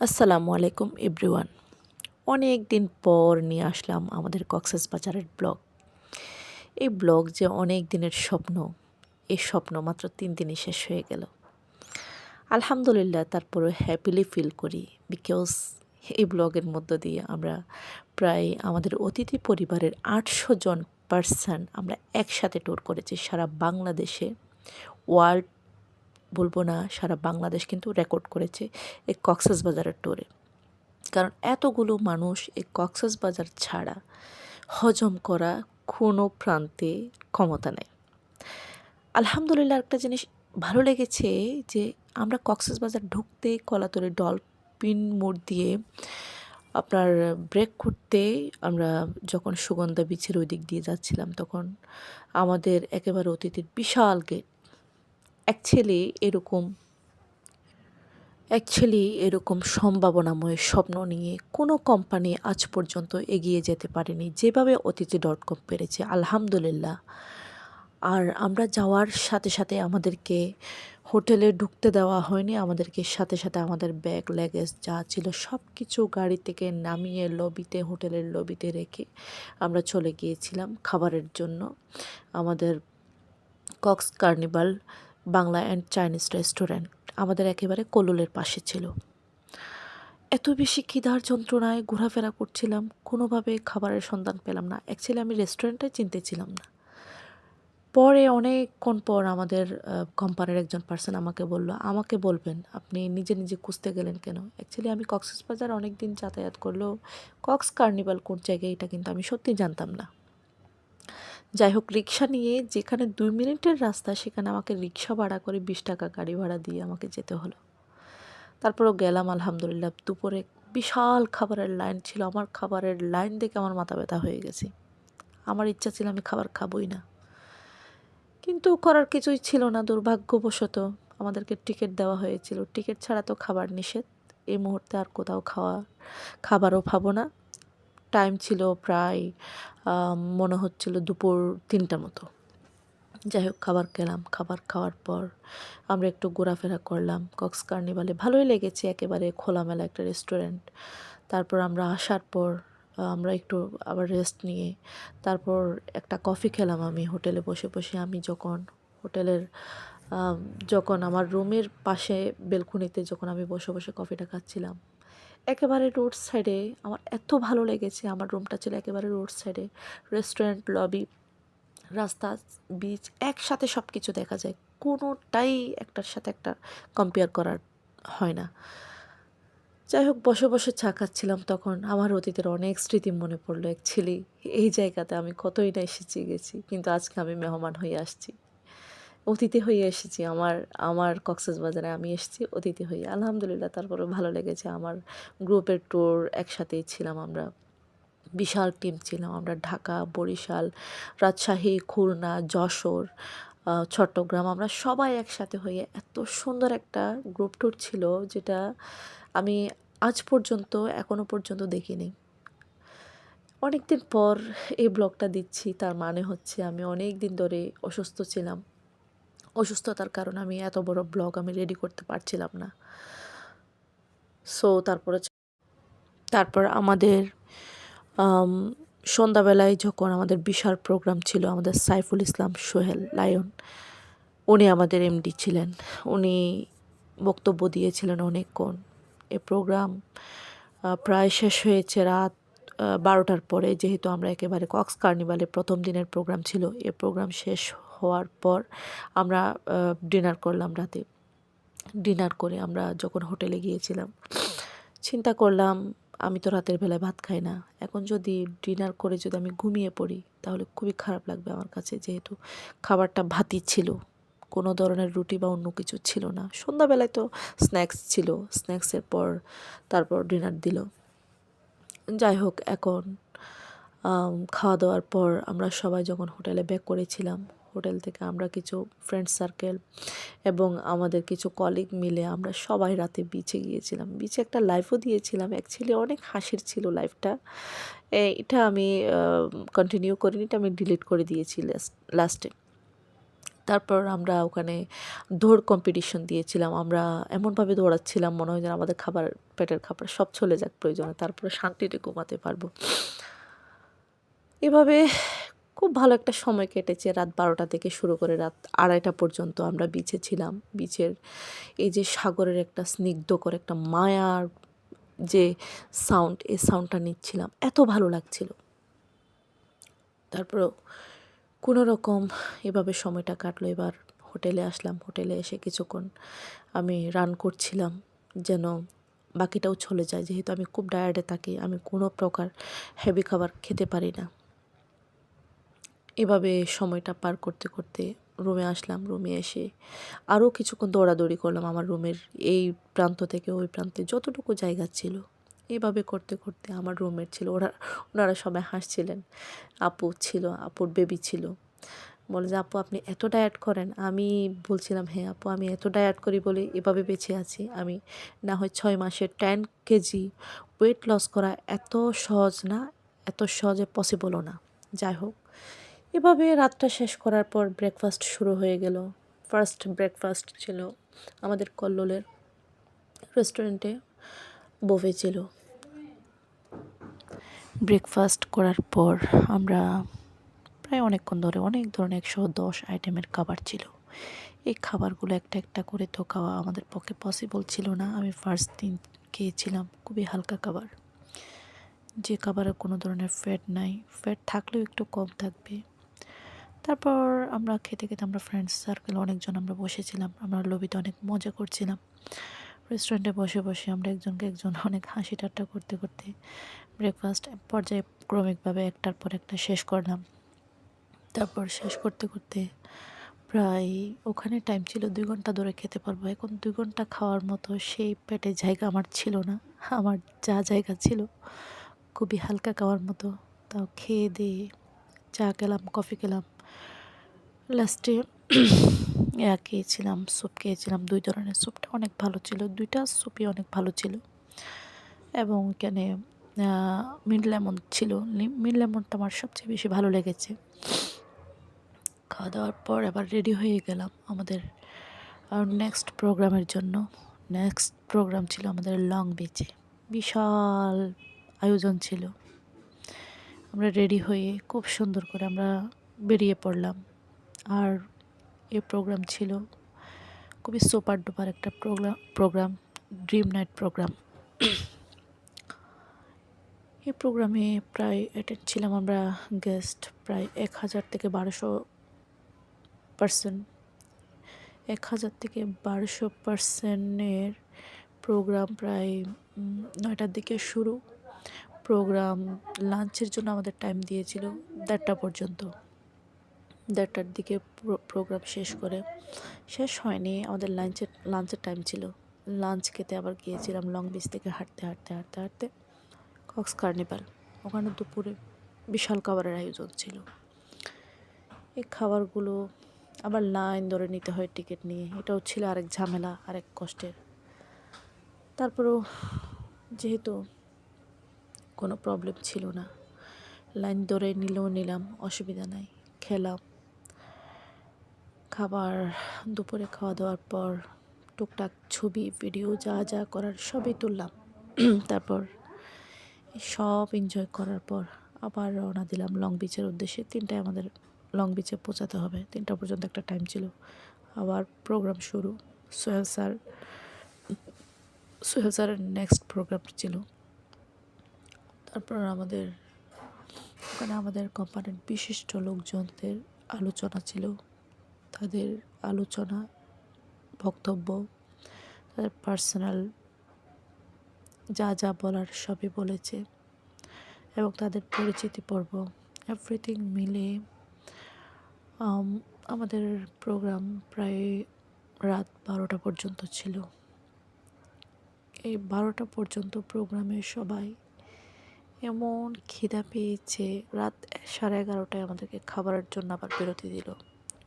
আসসালামু আলাইকুম, এভরিওয়ান। অনেক দিন পর নিয়ে আসলাম আমাদের কক্সেস বাজারের ব্লগ। এই ব্লগ যে অনেক দিনের স্বপ্ন, এই স্বপ্ন মাত্র তিন দিনই শেষ হয়ে গেল। আলহামদুলিল্লাহ তারপরে হ্যাপিলি ফিল করি বিকজ এই ব্লগের মধ্য দিয়ে আমরা প্রায় আমাদের অতিথি পরিবারের আটশো জন পার্সন আমরা একসাথে ট্যুর করেছি সারা বাংলাদেশে। ওয়ার্ল্ড বলব না, সারা বাংলাদেশ কিন্তু রেকর্ড করেছে এই কক্সেস বাজারের ট্যুরে কারণ এতগুলো মানুষ এই কক্সেস বাজার ছাড়া হজম করা কোনো প্রান্তে ক্ষমতা নেই। আলহামদুলিল্লাহ একটা জিনিস ভালো লেগেছে যে আমরা কক্সেস বাজার ঢুকতে কলাতরে ডলফিন মোড় দিয়ে আপনার ব্রেক করতে আমরা যখন সুগন্ধা বিচের ওই দিক দিয়ে যাচ্ছিলাম, তখন আমাদের একেবারে অতিথির বিশাল গেট অ্যাকচুয়ালি এরকম অ্যাকচুয়ালি এরকম সম্ভাবনাময় স্বপ্ন নিয়ে কোনো কোম্পানি আজ পর্যন্ত এগিয়ে যেতে পারেনি। যেভাবে অতিথি ডট কম পেরেছে, আলহামদুলিল্লাহ। আর আমরা যাওয়ার সাথে সাথে আমাদেরকে হোটেলে ঢুকতে দেওয়া হয়নি, আমাদেরকে সাথে সাথে আমাদের ব্যাগ ল্যাগেজ যা ছিল সব কিছু গাড়ি থেকে নামিয়ে লবিতে হোটেলের লবিতে রেখে আমরা চলে গিয়েছিলাম খাবারের জন্য। আমাদের Cox Carnival Bangla and Chinese restaurant আমাদের একেবারে কলুলের পাশে ছিল। এত বেশি খিদার যন্ত্রণায় ঘোরাফেরা করছিলাম, কোনোভাবে খাবারের সন্ধান পেলাম না। অ্যাকচুয়ালি আমি রেস্টুরেন্টে চিনতে ছিলাম না। পরে অনেকক্ষণ পর আমাদের কোম্পানির একজন পার্সন আমাকে বলল, আমাকে বলবেন, আপনি নিজে নিজে খুঁজতে গেলেন কেন? অ্যাকচুয়ালি আমি কক্সেস বাজার অনেক দিন যাতায়াত করলেও কক্স কার্নিভাল কোন জায়গায় এটা কিন্তু আমি সত্যি জানতাম না। যাই হোক রিক্সা নিয়ে যেখানে দুই মিনিটের রাস্তা, সেখানে আমাকে রিক্সা ভাড়া করে বিশ টাকা গাড়ি ভাড়া দিয়ে আমাকে যেতে হলো। তারপরও গেলাম, আলহামদুলিল্লাহ, দুপুরে বিশাল খাবারের লাইন ছিল। আমার খাবারের লাইন দেখে আমার মাথা ব্যথা হয়ে গেছে। আমার ইচ্ছা ছিল আমি খাবার খাবই না। কিন্তু করার কিছুই ছিল না, দুর্ভাগ্যবশত আমাদেরকে টিকিট দেওয়া হয়েছিল। টিকিট ছাড়া তো খাবার নিষেধ। এই মুহূর্তে আর কোথাও খাওয়া, খাবারও পাবো না। টাইম ছিল প্রায় মনে হচ্ছিল দুপুর তিনটার মতো। যাই হোক, খাবার খেলাম। খাবার খাওয়ার পর আমরা একটু ঘোরাফেরা করলাম। কক্স কার্নিভালে ভালোই লেগেছে একেবারে খোলামেলা একটা রেস্টুরেন্ট তারপর আমরা আসার পর আমরা একটু আবার রেস্ট নিয়ে তারপর একটা কফি খেলাম আমি হোটেলে বসে বসে। আমি যখন হোটেলের যখন আমার রুমের পাশে বেলকুনিতে যখন আমি বসে বসে কফিটা খাচ্ছিলাম একেবারে রোড সাইডে আমার এত ভালো লেগেছে আমার রুমটা ছিল একেবারে রোড সাইডে। রেস্টুরেন্ট, লবি, রাস্তা বিচ একসাথে সব কিছু দেখা যায়। কোনোটাই একটার সাথে একটা কম্পেয়ার করার হয় না। যাই হোক, বসে বসে চা খাচ্ছিলাম তখন। আমার অতীতের অনেক স্মৃতি মনে পড়ল অ্যাকচুয়ালি এই জায়গাতে আমি কতই না এসেছি গেছি, কিন্তু আজকে আমি মেহমান হয়ে আসছি। অতিথি হয়ে এসেছি, আমার আমার কক্সেস বাজারে আমি এসেছি অতিথি হয়ে। আলহামদুলিল্লাহ তারপরে ভালো লেগেছে আমার গ্রুপের ট্যুর একসাথেই ছিলাম আমরা, বিশাল টিম ছিলাম আমরা, ঢাকা, বরিশাল, রাজশাহী, খুলনা, যশোর চট্টগ্রাম, আমরা সবাই একসাথে হয়ে এত সুন্দর একটা গ্রুপ ট্যুর ছিল যেটা আমি আজ পর্যন্ত এখনও পর্যন্ত দেখিনি। অনেক দিন পর এই ব্লগটা দিচ্ছি, তার মানে হচ্ছে আমি অনেক দিন ধরে অসুস্থ ছিলাম। অসুস্থতার কারণে আমি এত বড় ব্লগ আমি রেডি করতে পারছিলাম না। সো তারপরে তারপর আমাদের সন্ধ্যাবেলায় যখন আমাদের বিশাল প্রোগ্রাম ছিল, আমাদের সাইফুল ইসলাম সোহেল লায়ন, উনি আমাদের এমডি ছিলেন। উনি বক্তব্য দিয়েছিলেন অনেকক্ষণ। এ প্রোগ্রাম প্রায় শেষ হয়েছে রাত বারোটার পরে, যেহেতু আমরা একেবারে কক্স কার্নিভালের প্রথম দিনের প্রোগ্রাম ছিল, এ প্রোগ্রাম শেষ হওয়ার পর আমরা ডিনার করলাম রাতে। ডিনার করে আমরা যখন হোটেলে গিয়েছিলাম, চিন্তা করলাম, আমি তো রাতের বেলায় ভাত খাই না। এখন যদি ডিনার করে যদি আমি ঘুমিয়ে পড়ি, তাহলে খুবই খারাপ লাগবে আমার কাছে, যেহেতু খাবারটা ভাতই ছিল। কোনো ধরনের রুটি বা অন্য কিছু ছিল না। সন্ধ্যাবেলায় তো স্ন্যাক্স ছিল। স্ন্যাক্সের পর তারপর ডিনার দিল। যাই হোক, এখন খাওয়া দাওয়ার পর আমরা সবাই যখন হোটেলে ব্যাক করেছিলাম হোটেল থেকে আমরা কিছু ফ্রেন্ড সার্কেল এবং আমাদের কিছু কলিগ মিলে আমরা সবাই রাতে বিচে গিয়েছিলাম। বিচে একটা লাইফও দিয়েছিলাম। অ্যাকচুয়ালি অনেক হাসির ছিল লাইফটা এটা আমি কন্টিনিউ করিনি, এটা আমি ডিলিট করে দিয়েছি লাস্টে তারপর আমরা ওখানে দৌড় কম্পিটিশন দিয়েছিলাম। আমরা এমনভাবে দৌড়াচ্ছিলাম, মনে হয় যেন আমাদের খাবার, পেটের খাবার সব চলে যাক প্রয়োজনে, তারপরে শান্তিতে ঘুমাতে পারব। এভাবে খুব ভালো একটা সময় কেটেছে রাত বারোটা থেকে শুরু করে রাত আড়াইটা পর্যন্ত আমরা বিচে ছিলাম। বিচের এই যে সাগরের একটা স্নিগ্ধকর একটা মায়ার যে সাউন্ড এই সাউন্ডটা নিচ্ছিলাম। এত ভালো লাগছিল। তারপরেও কোনো রকম এভাবে সময়টা কাটলো। এবার হোটেলে আসলাম। হোটেলে এসে কিছুক্ষণ আমি রান করছিলাম যেন বাকিটাও চলে যায়। যেহেতু আমি খুব ডায়ার্ডে থাকি, আমি কোনো প্রকার হেভি খাবার খেতে পারি না। এভাবে সময়টা পার করতে করতে রুমে আসলাম, রুমে এসে আরও কিছুক্ষণ দৌড়াদৌড়ি করলাম আমার রুমের এই প্রান্ত থেকে ওই প্রান্তে যতটুকু জায়গা ছিল। এভাবে করতে করতে আমার রুমের ছিল, ওরা, ওনারা সবাই হাসছিলেন। আপু ছিল, আপুর বেবি ছিল। বলে যে, আপু, আপনি এত ডায়েট করেন? আমি বলছিলাম হ্যাঁ আপু, আমি এত ডায়েট করি বলে এভাবে বেঁচে আছি। আমি না হয় ছয় মাসে টেন কেজি ওয়েট লস করা এত সহজ না, এত সহজে পসিবলও না। যাই হোক এভাবে রাতটা শেষ করার পর ব্রেকফাস্ট শুরু হয়ে গেল। ফার্স্ট ব্রেকফাস্ট ছিল আমাদের কল্লোলের রেস্টুরেন্টে বফে ছিল। ব্রেকফাস্ট করার পর আমরা প্রায় অনেকক্ষণ ধরে অনেক ধরনের একশো দশ আইটেমের খাবার ছিল। এই খাবারগুলো একটা একটা করে তো খাওয়া আমাদের পক্ষে পসিবল ছিল না। আমি ফার্স্ট দিন খেয়েছিলাম খুবই হালকা খাবার। যে খাবারে কোনো ধরনের ফ্যাট নাই। ফ্যাট থাকলেও একটু কম থাকবে। তারপর আমরা খেতে খেতে আমরা ফ্রেন্ডস সার্কেল অনেকজন আমরা বসেছিলাম, আমরা লবিতে অনেক মজা করছিলাম। রেস্টুরেন্টে বসে বসে আমরা একজনকে একজন অনেক হাসি ঠাট্টা করতে করতে ব্রেকফাস্ট পর্যায়ক্রমিকভাবে একটার পর একটা শেষ করলাম। তারপর শেষ করতে করতে প্রায় ওখানে টাইম ছিল দুই ঘণ্টা ধরে খেতে পারব। এখন দুই ঘণ্টা খাওয়ার মতো সেই পেটে জায়গা আমার ছিল না, আমার যা জায়গা ছিল খুবই হালকা খাওয়ার মতো। তাও খেয়ে দিয়ে চা খেলাম, কফি খেলাম। লাস্টে ইয়া খেয়েছিলাম স্যুপ খেয়েছিলাম। দুই ধরনের স্যুপটা অনেক ভালো ছিল। দুইটা স্যুপই অনেক ভালো ছিল। এবং এখানে মিড লেমন ছিল। মিড লেমনটা আমার সবচেয়ে বেশি ভালো লেগেছে। খাওয়া দাওয়ার পর আবার রেডি হয়ে গেলাম আমাদের নেক্সট প্রোগ্রামের জন্য। নেক্সট প্রোগ্রাম ছিল আমাদের লং বিচে বিশাল আয়োজন ছিল। আমরা রেডি হয়ে খুব সুন্দর করে আমরা বেরিয়ে পড়লাম। আর এ প্রোগ্রাম ছিল খুবই সুপার ডুপার একটা programme programme dream night programme এই প্রোগ্রামে প্রায় অ্যাটেন্ড ছিলাম আমরা গেস্ট প্রায় এক হাজার থেকে বারোশো পার্সেন্ট এক হাজার থেকে বারোশো পার্সেন্টের প্রোগ্রাম প্রায় নয়টার দিকে শুরু। প্রোগ্রাম লাঞ্চের জন্য আমাদের টাইম দিয়েছিল দেড়টা পর্যন্ত। দেড়টার দিকে প্রোগ্রাম শেষ করে। শেষ হয়নি, আমাদের লাঞ্চের লাঞ্চের টাইম ছিল। লাঞ্চ খেতে আবার গিয়েছিলাম লং বিচ থেকে হাঁটতে হাঁটতে হাঁটতে হাঁটতে কক্স কার্নিভাল ওখানে দুপুরে বিশাল খাবারের আয়োজন ছিল। এই খাবারগুলো আবার লাইন ধরে নিতে হয় টিকিট নিয়ে। এটাও ছিল আরেক ঝামেলা, আরেক কষ্টের। তারপরেও যেহেতু কোনো প্রবলেম ছিল না, লাইন ধরে নিলেও নিলাম, অসুবিধা নাই। খেলাম। খাবার, দুপুরে খাওয়া দাওয়ার পর টুকটাক ছবি ভিডিও যা যা করার সবই তুললাম। তারপর সব এনজয় করার পর আবার রওনা দিলাম লং বিচের উদ্দেশ্যে। তিনটায় আমাদের লং বিচে পৌঁছাতে হবে। তিনটা পর্যন্ত একটা টাইম ছিল। আবার প্রোগ্রাম শুরু। সোহেল স্যার, সোহেল স্যারের নেক্সট প্রোগ্রাম ছিল। তারপর আমাদের, ওখানে আমাদের কোম্পানির বিশিষ্ট লোকজনদের আলোচনা ছিল। তাদের আলোচনা, বক্তব্য, তাদের পার্সোনাল যা যা বলার সবই বলেছে এবং তাদের পরিচিতি পর্ব এভরিথিং মিলে আমাদের প্রোগ্রাম প্রায় রাত বারোটা পর্যন্ত ছিল। এই বারোটা পর্যন্ত প্রোগ্রামে সবাই এমন খিদা পেয়েছে, রাত সাড়ে এগারোটায় আমাদেরকে খাবারের জন্য আবার বিরতি দিল।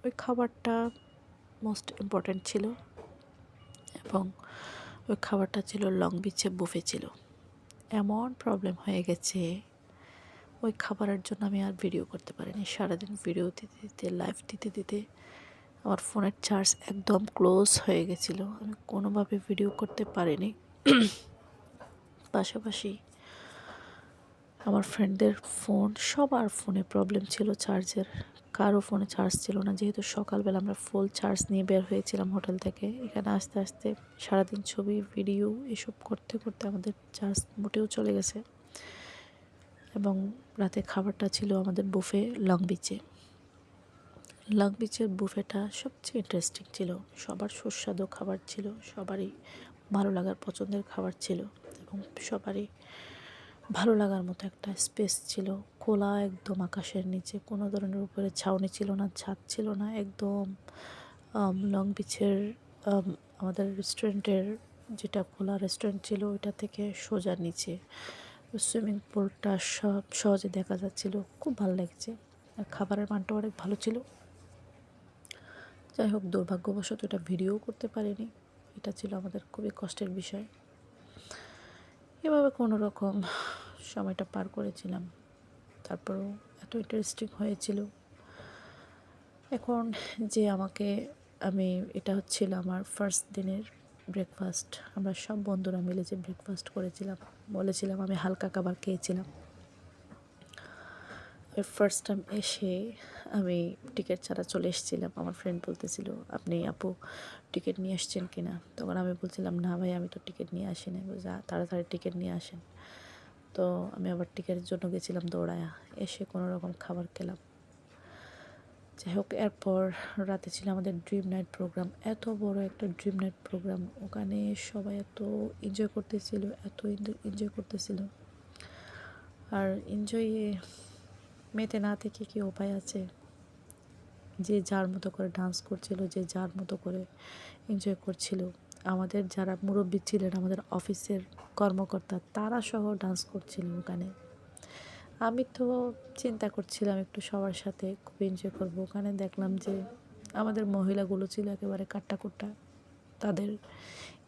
ওই খাবারটা মোস্ট ইম্পর্ট্যান্ট ছিল এবং ওই খাবারটা ছিল লং বিচে বুফে ছিল। এমন প্রবলেম হয়ে গেছে, ওই খাবারের জন্য আমি আর ভিডিও করতে পারিনি। সারাদিন ভিডিও দিতে দিতে লাইভ দিতে দিতে আমার ফোনের চার্জ একদম ক্লোজ হয়ে গেছিল। আমি কোনোভাবে ভিডিও করতে পারিনি। পাশাপাশি আমার ফ্রেন্ডদের ফোন সবার ফোনে প্রবলেম ছিল চার্জের কারও ফোনে চার্জ ছিল না, যেহেতু সকালবেলা আমরা ফুল চার্জ নিয়ে বের হয়েছিলাম হোটেল থেকে, এখানে আস্তে আস্তে সারাদিন ছবি ভিডিও এসব করতে করতে আমাদের চার্জ মোটেও চলে গেছে। এবং রাতে খাবারটা ছিল আমাদের বুফে লং বিচে লং বিচের বুফেটা সবচেয়ে ইন্টারেস্টিং ছিল। সবার সুস্বাদু খাবার ছিল, সবারই ভালো লাগার পছন্দের খাবার ছিল এবং সবারই ভালো লাগার মতো একটা স্পেস ছিল। খোলা একদম আকাশের নিচে, কোনো ধরনের উপরে ছাউনি ছিল না, ছাদ ছিল না, একদম লং বিচের আমাদের রেস্টুরেন্টের যেটা খোলা রেস্টুরেন্ট ছিল ওইটা থেকে সোজা নিচে। সুইমিং পুলটা সব সহজে দেখা যাচ্ছিল। খুব ভালো লাগছে। আর খাবারের মানটা অনেক ভালো ছিল। যাই হোক, দুর্ভাগ্যবশত এটা ভিডিও করতে পারিনি। এটা ছিল আমাদের খুবই কষ্টের বিষয়। এভাবে কোনো রকম সময়টা পার করেছিলাম। তারপরও এত ইন্টারেস্টিং হয়েছিল। এখন যে আমাকে, আমি, এটা হচ্ছিল আমার ফার্স্ট দিনের ব্রেকফাস্ট আমরা সব বন্ধুরা মিলে যে ব্রেকফাস্ট করেছিলাম, বলেছিলাম আমি হালকা খাবার খেয়েছিলাম। ফার্স্ট টাইম এসে আমি টিকিট ছাড়া চলে এসেছিলাম। আমার ফ্রেন্ড বলতেছিল, আপনি আপু টিকিট নিয়ে আসছেন কি না তখন আমি বলছিলাম, না ভাই, আমি তো টিকিট নিয়ে আসিনি। যা তাড়াতাড়ি টিকিট নিয়ে আসেন। তো আমি আবার টিকিটের জন্য গেছিলাম দৌড়ায়া। এসে কোনো রকম খাবার খেলাম। যাই হোক, এরপর রাতে ছিল আমাদের ড্রিম নাইট প্রোগ্রাম এত বড় একটা ড্রিম নাইট প্রোগ্রাম ওখানে সবাই এত এনজয় করতেছিল, এত এনজয় করতেছিল। আর এনজয়ে মেতে না থেকে কি উপায় আছে? যে যার মতো করে ডান্স করছিল, যে যার মতো করে এনজয় করছিল। আমাদের যারা মুরব্বী ছিলেন, আমাদের অফিসের কর্মকর্তা, তারা সহ ডান্স করছিল ওখানে। আমি তো চিন্তা করছিলাম একটু সবার সাথে খুব এনজয় করব। ওখানে দেখলাম যে আমাদের মহিলাগুলো ছিল একেবারে কাট্টাকুট্টা। তাদের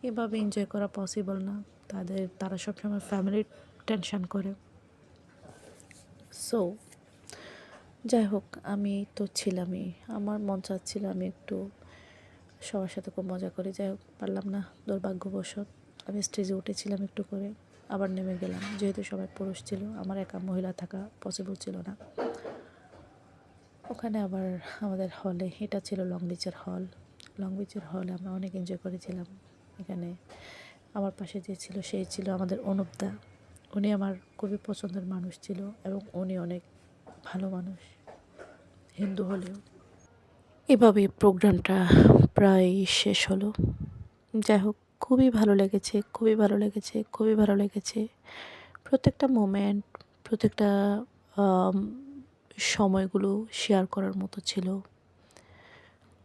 এভাবে এনজয় করা পসিবল না। তাদের, তারা সবসময় ফ্যামিলির টেনশন করে। সো যাই হোক আমি তো ছিলামই। আমার মন চাচ্ছিল আমি একটু সবার সাথে খুব মজা করি। যাই হোক পারলাম না, দুর্ভাগ্যবশত। আমি স্টেজে উঠেছিলাম একটু করে, আবার নেমে গেলাম। যেহেতু সবাই পুরুষ ছিল, আমার একা মহিলা থাকা পসিবল ছিল না। ওখানে আবার আমাদের হলে এটা ছিল লং বিচের হল লং বিচের হলে আমরা অনেক এনজয় করেছিলাম। এখানে আমার পাশে যে ছিল সেই ছিল আমাদের অনুপদা। উনি আমার খুবই পছন্দের মানুষ ছিল এবং উনি অনেক ভালো মানুষ। হিন্দু হলেও। এভাবে প্রোগ্রামটা প্রায় শেষ হলো। যাই হোক, খুবই ভালো লেগেছে, খুবই ভালো লেগেছে, খুবই ভালো লেগেছে। প্রত্যেকটা মোমেন্ট প্রত্যেকটা সময়গুলো শেয়ার করার মতো ছিল।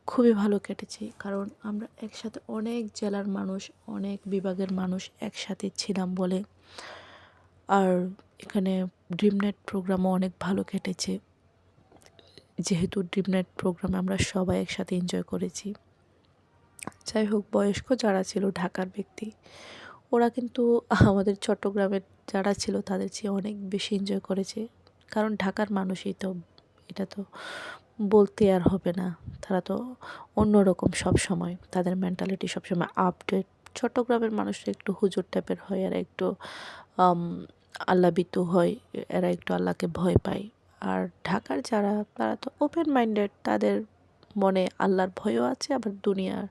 খুবই ভালো কেটেছে, কারণ আমরা একসাথে অনেক জেলার মানুষ, অনেক বিভাগের মানুষ একসাথে ছিলাম বলে। আর এখানে ড্রিম নাইট প্রোগ্রামও অনেক ভালো কেটেছে। যেহেতু ড্রিম নাইট প্রোগ্রামে আমরা সবাই একসাথে এনজয় করেছি। যাই হোক, বয়স্ক যারা ছিল, ঢাকার ব্যক্তি, ওরা কিন্তু আমাদের চট্টগ্রামের যারা ছিল, তাদের চেয়ে অনেক বেশি এনজয় করেছে। কারণ ঢাকার মানুষই তো, এটা তো বলতে আর হবে না। তারা তো অন্যরকম সব সময় তাদের মেন্টালিটি সবসময় আপডেট চট্টগ্রামের মানুষরা একটু হুজুর টাইপের হয় আর একটু আল্লাবিত হয়, এরা একটু আল্লাহকে ভয় পায়। আর ঢাকার যারা, তারা তো ওপেন মাইন্ডেড তাদের মনে আল্লাহর ভয়ও আছে, আবার দুনিয়ার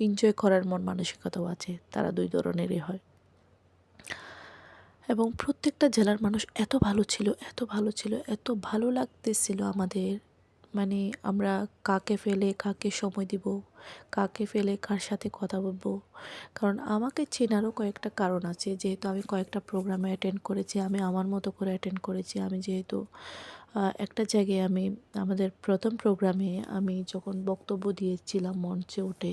এনজয় করার মন মানসিকতাও আছে, তারা দুই ধরনেরই হয়। এবং প্রত্যেকটা জেলার মানুষ এত ভালো ছিল, এত ভালো ছিল, এত ভালো লাগতেছিল আমাদের। মানে আমরা কাকে ফেলে কাকে সময় দিব, কাকে ফেলে কার সাথে কথা বলব। কারণ আমাকে চেনারও কয়েকটা কারণ আছে, যেহেতু আমি কয়েকটা প্রোগ্রামে অ্যাটেন্ড করেছি, আমি আমার মতো করে অ্যাটেন্ড করেছি, আমি যেহেতু একটা জায়গায় আমি, আমাদের প্রথম প্রোগ্রামে আমি যখন বক্তব্য দিয়েছিলাম মঞ্চে উঠে,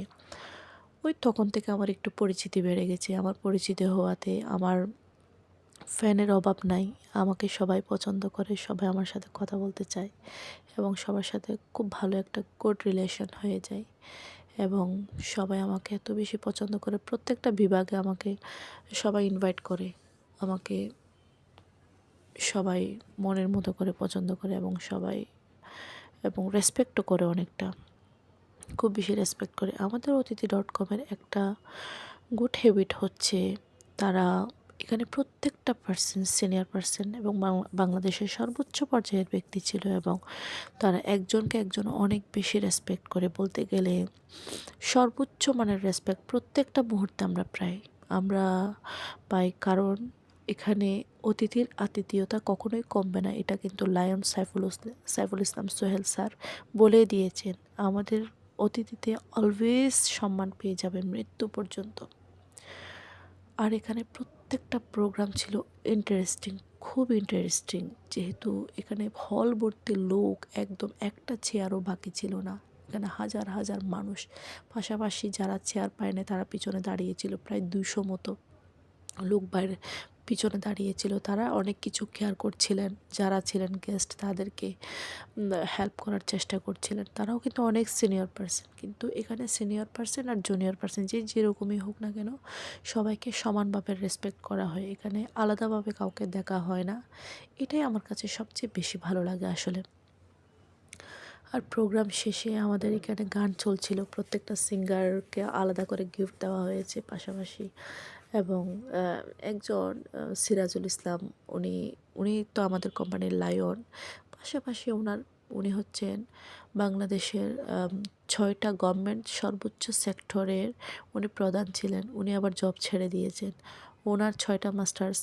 ওই তখন থেকে আমার একটু পরিচিতি বেড়ে গেছে। আমার পরিচিতি হওয়াতে আমার ফ্যানের অভাব নাই, আমাকে সবাই পছন্দ করে, সবাই আমার সাথে কথা বলতে চায় এবং সবার সাথে খুব ভালো একটা গুড রিলেশন হয়ে যায় এবং সবাই আমাকে এত বেশি পছন্দ করে, প্রত্যেকটা বিভাগে আমাকে সবাই ইনভাইট করে, আমাকে সবাই মনের মতো করে পছন্দ করে এবং সবাই, এবং রেসপেক্টও করে অনেকটা। খুব বেশি রেসপেক্ট করে। আমাদের অতিথি ডট কমের একটা গুড হ্যাবিট হচ্ছে তারা এখানে প্রত্যেকটা পার্সন সিনিয়র পার্সন এবং বাংলাদেশের সর্বোচ্চ পর্যায়ের ব্যক্তি ছিল এবং তারা একজনকে একজন অনেক বেশি রেসপেক্ট করে। বলতে গেলে সর্বোচ্চ মানের রেসপেক্ট প্রত্যেকটা মুহূর্তে আমরা প্রায় আমরা পাই কারণ এখানে অতিথির আতিথীয়তা কখনোই কমবে না। এটা কিন্তু লায়ন সাইফুল সাইফুল ইসলাম সোহেল স্যার বলে দিয়েছেন, আমাদের অতিথিতে অলওয়েজ সম্মান পেয়ে যাবেন মৃত্যু পর্যন্ত। আর এখানে প্রত্যেকটা প্রোগ্রাম ছিল ইন্টারেস্টিং খুব ইন্টারেস্টিং যেহেতু এখানে হল ভর্তি লোক একদম একটা চেয়ারও বাকি ছিল না, এখানে হাজার হাজার মানুষ। পাশাপাশি যারা চেয়ার পায় না তারা পিছনে দাঁড়িয়েছিল প্রায় দুশো মতো। লোক বাইরে পিছনে দাঁড়িয়েছিল। তারা অনেক কিছু কেয়ার করছিলেন, যারা ছিলেন গেস্ট তাদেরকে হেল্প করার চেষ্টা করছিলেন। তারাও কিন্তু অনেক সিনিয়র পার্সন কিন্তু এখানে সিনিয়র পার্সন আর জুনিয়র পার্সন যে যেরকমই হোক না কেন, সবাইকে সমানভাবে রেসপেক্ট করা হয়। এখানে আলাদাভাবে কাউকে দেখা হয় না। এটাই আমার কাছে সবচেয়ে বেশি ভালো লাগে আসলে। আর প্রোগ্রাম শেষে আমাদের এখানে গান চলছিল। প্রত্যেকটা সিঙ্গারকে আলাদা করে গিফট দেওয়া হয়েছে। পাশাপাশি এবং একজন সিরাজুল ইসলাম উনি উনি তো আমাদের কোম্পানির লায়ন। পাশাপাশি ওনার উনি হচ্ছেন বাংলাদেশের ছয়টা গভর্নমেন্ট সর্বোচ্চ সেক্টরের উনি প্রধান ছিলেন। উনি আবার জব ছেড়ে দিয়েছেন। ওনার ছয়টা মাস্টার্স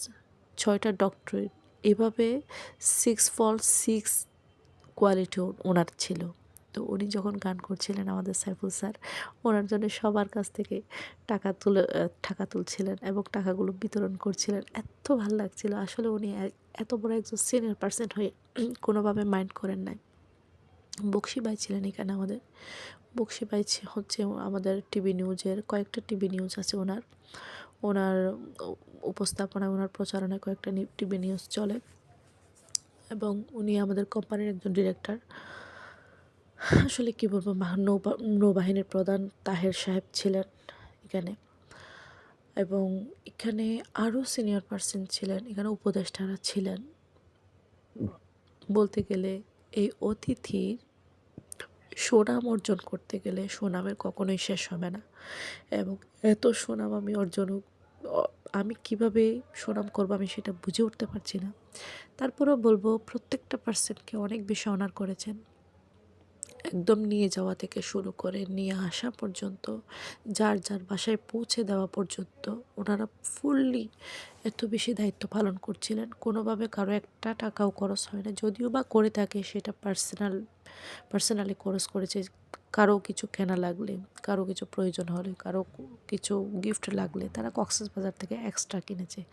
ছয়টা ডক্টরেট এভাবে সিক্স ফল সিক্স কোয়ালিটি ওনার ছিল। তো উনি যখন গান করছিলেন আমাদের সাইফুল স্যার, ওনার জন্য সবার কাছ থেকে টাকা তুলে টাকা তুলছিলেন এবং টাকাগুলো বিতরণ করছিলেন। এত ভালো লাগছিল। আসলে উনি এত বড় একজন সিনিয়র পার্সেন্ট হয়ে কোনোভাবে মাইন্ড করেন নাই। বক্সি বাই ছিলেন এখানে আমাদের। বক্সি বাই হচ্ছে আমাদের টিভি নিউজের কয়েকটা টিভি নিউজ আছে ওনার। ওনার উপস্থাপনায়, ওনার প্রচারণায় কয়েকটা টিভি নিউজ চলে। এবং উনি আমাদের কোম্পানির একজন ডিরেক্টর আসলে কী বলব নৌবা নৌবাহিনীর প্রধান তাহের সাহেব ছিলেন এখানে। এবং এখানে আরও সিনিয়র পার্সন ছিলেন, এখানে উপদেষ্টারা ছিলেন। বলতে গেলে এই অতিথির সুনাম অর্জন করতে গেলে সুনামের কখনোই শেষ হবে না। এবং এত সুনাম আমি অর্জন, আমি কীভাবে সুনাম করব আমি সেটা বুঝে উঠতে পারছি না। তারপরেও বলব, প্রত্যেকটা পার্সনকে অনেক বেশি অনার করেছেন। একদম নিয়ে যাওয়া থেকে শুরু করে নিয়ে আসা পর্যন্ত, যার যার বাসায় পৌঁছে দেওয়া পর্যন্ত ওনারা ফুললি এত বেশি দায়িত্ব পালন করছিলেন। কোনোভাবে কারও একটা টাকাও খরচ হয় না। যদিও বা করে থাকে, সেটা পার্সোনাল পার্সোনালি খরচ করেছে। কারও কিছু কেনা লাগলে, কারও কিছু প্রয়োজন হলে, কারও কিছু গিফট লাগলে তারা কক্সেস বাজার থেকে এক্সট্রা কিনেছে।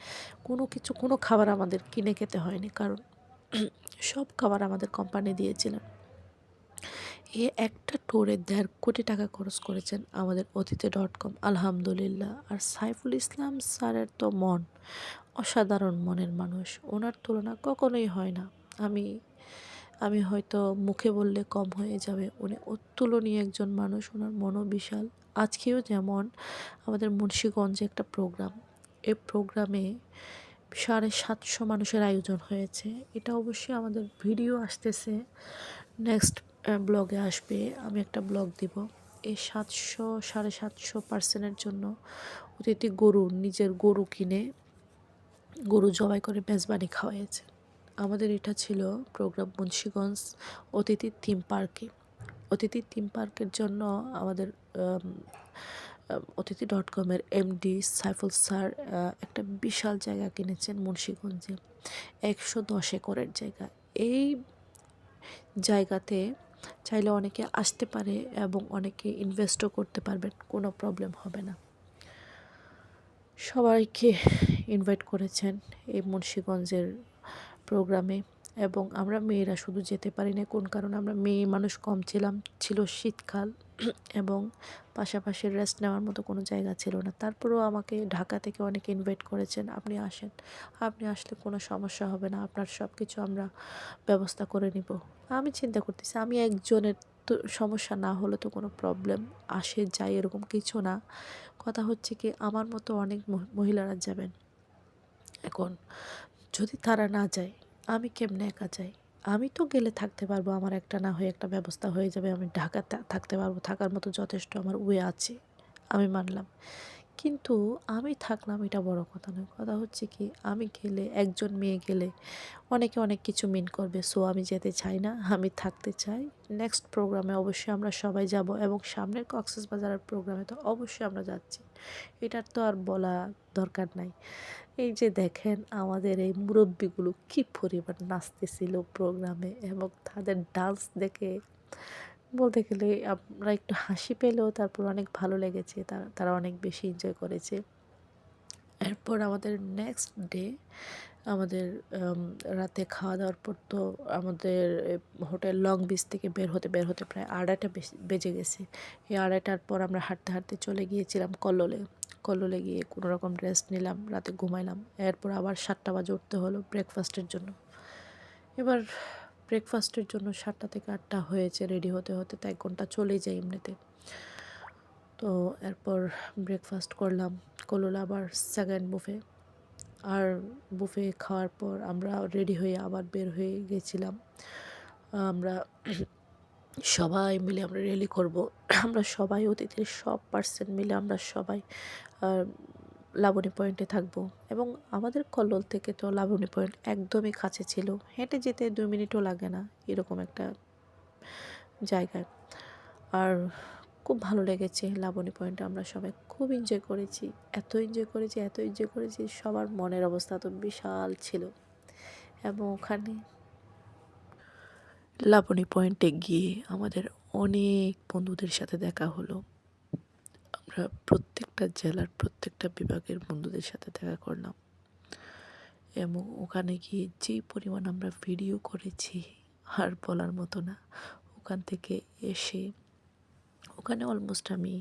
কোনো কিছু, কোনো খাবার আমাদের কিনে খেতে হয়নি, কারণ সব খাবার আমাদের কোম্পানি দিয়েছিলেন। এ একটা টোরে দেড় কোটি টাকা খরচ করেছেন আমাদের অতীতে ডট কম আলহামদুলিল্লাহ। আর সাইফুল ইসলাম স্যারের তো মন, অসাধারণ মনের মানুষ। ওনার তুলনা কখনোই হয় না। আমি আমি হয়তো মুখে বললে কম হয়ে যাবে। উনি অতুলনীয় একজন মানুষ, ওনার মনও বিশাল। আজকেও যেমন আমাদের মুন্সীগঞ্জে একটা প্রোগ্রাম এই প্রোগ্রামে সাড়ে সাতশো মানুষের আয়োজন হয়েছে। এটা অবশ্যই আমাদের ভিডিও আসতেছে। নেক্সট ব্লগে আসবে, আমি একটা ব্লগ দিব। এই সাতশো, সাড়ে সাতশো পার্সেন্টের জন্য অতিথি গরু, নিজের গরু কিনে গরু জবাই করে মেজবানি খাওয়াইছে আমাদের এটা ছিল প্রোগ্রাম মুন্সীগঞ্জ অতিথি থিম পার্কে অতিথি থিম পার্কের জন্য আমাদের অতিথি ডট কমের এমডি সাইফুল স্যার একটা বিশাল জায়গা কিনেছেন মুন্সীগঞ্জে। একশো দশ একরের জায়গা। এই জায়গাতে চাইলে অনেকে আসতে পারে এবং অনেকে ইনভেস্টও করতে পারবেন কোনো প্রবলেম হবে না। সবাইকে ইনভাইট করেছেন এই মুন্সীগঞ্জের প্রোগ্রামে এবং আমরা মেয়েরা শুধু যেতে পারি না কোন কারণে? আমরা মেয়ে মানুষ কম ছিলাম, ছিল শীতকাল এবং পাশাপাশি রেস্ট নেওয়ার মতো কোনো জায়গা ছিল না। তারপরেও আমাকে ঢাকা থেকে অনেকে ইনভাইট করেছেন, আপনি আসেন। আপনি আসলে কোনো সমস্যা হবে না, আপনার সব কিছু আমরা ব্যবস্থা করে নিব। আমি চিন্তা করতেছি, আমি একজনের তো সমস্যা না হলে তো কোনো প্রবলেম আসে, যায় এরকম কিছু না। কথা হচ্ছে কি, আমার মতো অনেক মহিলারা যাবেন। এখন যদি তারা না যায় আমি কেমনে একা যাই? আমি তো গেলে থাকতে পারব, আমার একটা না হয়ে একটা ব্যবস্থা হয়ে যাবে, আমি ঢাকা থাকতে পারব, থাকার মতো যথেষ্ট আমার ওয়ে আছে, আমি মানলাম। কিন্তু আমি থাকলাম এটা বড় কথা নয়, কথা হচ্ছে কি, আমি গেলে, একজন মেয়ে গেলে অনেকে অনেক কিছু মিন করবে সো আমি যেতে চাই না, আমি থাকতে চাই। নেক্সট প্রোগ্রামে অবশ্যই আমরা সবাই যাব এবং সামনের কক্সেস বাজারের প্রোগ্রামে তো অবশ্যই আমরা যাচ্ছি, এটার তো আর বলা দরকার নাই। এই যে দেখেন আমাদের এই মুরব্বীগুলো কী পরিমাণ নাচতেছিল প্রোগ্রামে এবং তাদের ডান্স দেখে, বলতে গেলে আমরা একটু হাসি পেলেও তারপর অনেক ভালো লেগেছে তারা অনেক বেশি এনজয় করেছে। এরপর আমাদের নেক্সট ডে আমাদের রাতে খাওয়া দাওয়ার পর তো আমাদের হোটেল লং বিচ থেকে বের হতে বের হতে প্রায় আড়াইটা বেজে গেছে। এই আড়াইটার পর আমরা হাঁটতে হাঁটতে চলে গিয়েছিলাম কল্লোলে। কল্লোলে গিয়ে কোনো রকম রেস্ট নিলাম, রাতে ঘুমাইলাম। এরপর আবার সাতটা বাজে উঠতে হলো ব্রেকফাস্টের জন্য। এবার ব্রেকফাস্টের জন্য সাতটা থেকে আটটা হয়েছে রেডি হতে হতে তো এক ঘণ্টা চলেই যায় এমনিতে। তো এরপর ব্রেকফাস্ট করলাম করল আবার সেকেন্ড বুফে আর বুফে খাওয়ার পর আমরা রেডি হয়ে আবার বের হয়ে গেছিলাম। আমরা সবাই মিলে আমরা রেলি করব। আমরা সবাই অতিথির সব পার্সেন্ট মিলে আমরা সবাই লাবণী পয়েন্টে থাকব। এবং আমাদের কল্লোল থেকে তো লাবণী পয়েন্ট একদমই কাছে ছিল। হেঁটে যেতে দুই মিনিটও লাগে না, এরকম একটা জায়গায় আর খুব ভালো লেগেছে লাবণী পয়েন্টে আমরা সবাই খুব এনজয় করেছি। এত এনজয় করেছি, এত এনজয় করেছি, সবার মনের অবস্থা তো বিশাল ছিল। এবং ওখানে লাবণী পয়েন্টে গিয়ে আমাদের অনেক বন্ধুদের সাথে দেখা হলো। আমরা প্রত্যেকটা জেলার প্রত্যেকটা বিভাগের বন্ধুদের সাথে দেখা করলাম। এবং ওখানে গিয়ে যেই পরিমাণ আমরা ভিডিও করেছি, আর বলার মতো না, ওখান থেকে এসে ওখানে অলমোস্ট আমি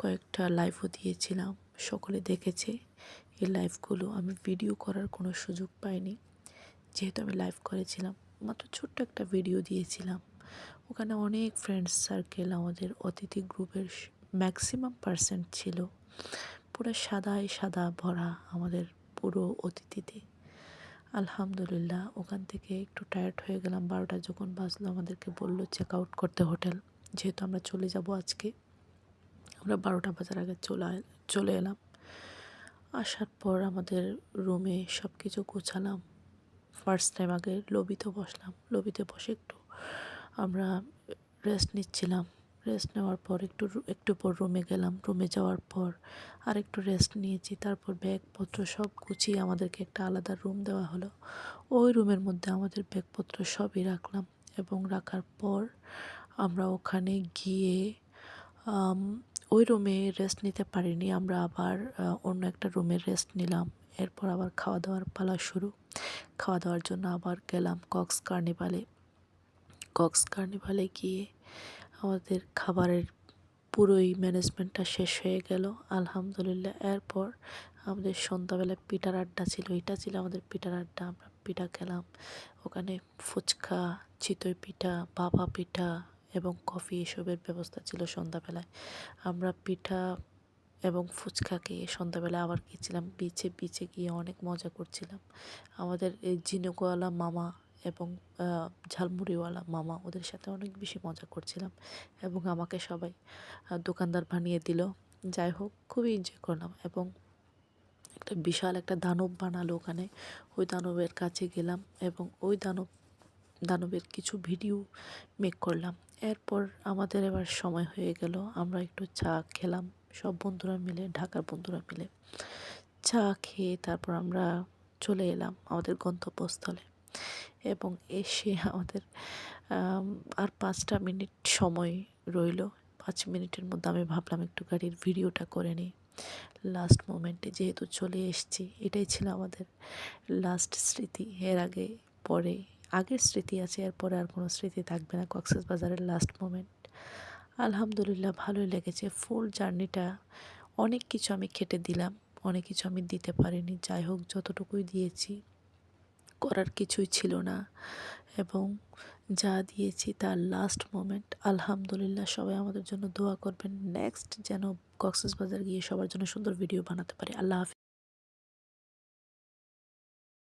কয়েকটা লাইভও দিয়েছিলাম। সকলে দেখেছে, এই লাইভগুলো আমি ভিডিও করার কোনো সুযোগ পাইনি। যেহেতু আমি লাইভ করেছিলাম, মাত্র ছোট্ট একটা ভিডিও দিয়েছিলাম। ওখানে অনেক ফ্রেন্ডস সার্কেল আমাদের অতিথি গ্রুপের ম্যাক্সিমাম পার্সেন্ট ছিল। পুরো সাদাই সাদা ভরা আমাদের পুরো অতিথিতে। আলহামদুলিল্লাহ, ওখান থেকে একটু টায়ার্ড হয়ে গেলাম। বারোটা যখন বাজলো, আমাদেরকে বলল চেক আউট করতে হোটেল। যেহেতু আমরা চলে যাব আজকে, আমরা বারোটা বাজার আগে চলে চলে এলাম। আসার পর আমাদের রুমে সব কিছু গোছালাম। ফার্স্ট টাইম আগে লবিতে বসলাম। লবিতে বসে একটু আমরা রেস্ট নিচ্ছিলাম। রেস্ট নেওয়ার পর একটু একটু পর রুমে গেলাম। রুমে যাওয়ার পর আর একটু রেস্ট নিয়েছি। তারপর ব্যাগপত্র সব গুছিয়ে আমাদেরকে একটা আলাদা রুম দেওয়া হলো। ওই রুমের মধ্যে আমাদের ব্যাগপত্র সবই রাখলাম এবং রাখার পর আমরা ওখানে গিয়ে ওই রুমে রেস্ট নিতে পারিনি। আমরা আবার অন্য একটা রুমে রেস্ট নিলাম। এরপর আবার খাওয়া দাওয়ার পালা শুরু। খাওয়া দাওয়ার জন্য আবার গেলাম কক্স কার্নিভালে কক্স কার্নিভালে গিয়ে আমাদের খাবারের পুরোই ম্যানেজমেন্টটা শেষ হয়ে গেল, আলহামদুলিল্লাহ। এরপর আমাদের সন্ধ্যাবেলায় পিঠার আড্ডা ছিল, এটা ছিল আমাদের পিঠার আড্ডা। আমরা পিঠা খেলাম, ওখানে ফুচকা, চিতই পিঠা, বাবা পিঠা এবং কফি এসবের ব্যবস্থা ছিল সন্ধ্যাবেলায়। আমরা পিঠা এবং ফুচকা খেয়ে সন্ধ্যাবেলা আবার গিয়েছিলাম বিচে বিচে গিয়ে অনেক মজা করছিলাম। আমাদের এই ঝিনুকওয়ালা মামা এবং ঝালমুড়িওয়ালা মামা ওদের সাথে অনেক বেশি মজা করছিলাম এবং আমাকে সবাই দোকানদার বানিয়ে দিল। যাই হোক, খুবই এনজয় করলাম এবং একটা বিশাল একটা দানব বানালো ওখানে। ওই দানবের কাছে গেলাম এবং ওই দানব, দানবের কিছু ভিডিও মেক করলাম। এরপর আমাদের এবার সময় হয়ে গেল, আমরা একটু চা খেলাম। সব বন্ধুরা মিলে, ঢাকার বন্ধুরা মিলে চা খেয়ে তারপর আমরা চলে এলাম আমাদের গন্তব্যস্থলে। এবং এসে আমাদের আর পাঁচটা মিনিট সময় রইল। পাঁচ মিনিটের মধ্যে আমি ভাবলাম একটু গাড়ির ভিডিওটা করে নিই। লাস্ট মোমেন্টে যেহেতু চলে এসছি, এটাই ছিল আমাদের লাস্ট স্মৃতি। এর আগে, পরে, আগের স্মৃতি আছে, এরপরে আর কোনো স্মৃতি থাকবে না। কক্সেস বাজারের লাস্ট মোমেন্ট আলহামদুলিল্লাহ, ভালোই লেগেছে। ফুল জার্নিটা অনেক কিছু আমি খেটে দিলাম, অনেক কিছু আমি দিতে পারিনি। যাই হোক, যতটুকুই দিয়েছি করার কিছুই ছিল না। এবং যা দিয়েছি তার লাস্ট মোমেন্ট আলহামদুলিল্লাহ সবাই আমাদের জন্য দোয়া করবেন। নেক্সট যেন কক্সেস বাজার গিয়ে সবার জন্য সুন্দর ভিডিও বানাতে পারি। আল্লাহ হাফিজ।